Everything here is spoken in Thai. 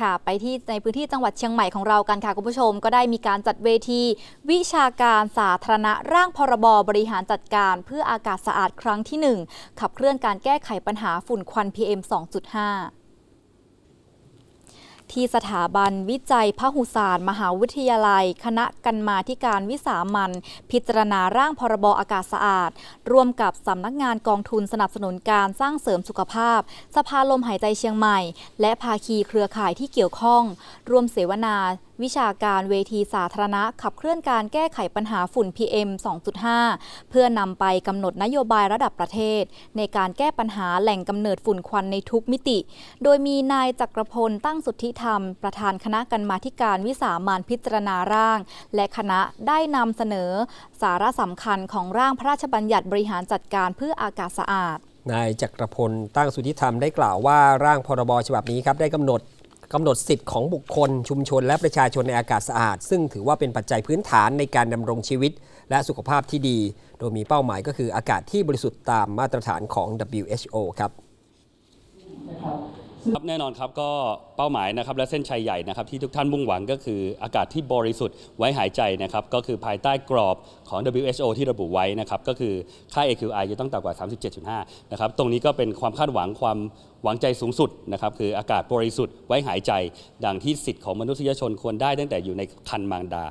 ค่ะไปที่ในพื้นที่จังหวัดเชียงใหม่ของเรากันค่ะคุณผู้ชม ก็ได้มีการจัดเวที วิชาการสาธารณะร่างพรบ บริหารจัดการเพื่ออากาศสะอาดครั้งที่ 1 ขับเคลื่อนการแก้ไขปัญหาฝุ่นควัน PM 2.5 ที่สถาบันวิจัยพหุศาสตร์ มหาวิทยาลัย คณะกรรมาธิการวิสามันพิจารณาร่างพรบอากาศสะอาด ร่วมกับสำนักงานกองทุนสนับสนุนการสร้างเสริมสุขภาพ สภาลมหายใจเชียงใหม่ และภาคีเครือข่ายที่เกี่ยวข้อง ร่วมเสวนา วิชาการเวทีสาธารณะ ขับเคลื่อนการแก้ไขปัญหาฝุ่น PM 2.5 เพื่อนำไปกำหนดนโยบายระดับประเทศ ในการแก้ปัญหาแหล่งกำเนิดฝุ่นควันในทุกมิติ โดยมีนายจักรพลตั้งสุทธิธรรม ประธานคณะกรรมาธิการวิสามันพิจารณาร่าง และคณะได้นำเสนอ สาระสำคัญของร่างพระราชบัญญัติบริหารจัดการเพื่ออากาศสะอาดนายจักรพลตั้งสุทธิธรรมได้กล่าวว่าร่างพรบฉบับนี้ครับได้กำหนด กำหนดสิทธิ์ของบุคคล ชุมชน และประชาชนในอากาศสะอาด ซึ่งถือว่าเป็นปัจจัยพื้นฐานในการดำรงชีวิต และสุขภาพที่ดี โดยมีเป้าหมายก็คืออากาศที่บริสุทธิ์ตามมาตรฐานของ WHO ครับ ครับแน่นอนครับก็เป้าหมายนะครับและเส้นชัยใหญ่นะครับที่ทุกท่านมุ่งหวังก็คืออากาศที่บริสุทธิ์ไว้หายใจนะครับก็คือภายใต้กรอบของ WHO ที่ระบุไว้นะครับก็คือค่า AQI จะต้องต่ำกว่า 37.5 นะครับตรงนี้ก็เป็นความคาดหวังความหวังใจสูงสุดนะครับคืออากาศบริสุทธิ์ไว้หายใจ ดังที่สิทธิ์ของมนุษยชนควรได้ตั้งแต่อยู่ในคันมารดา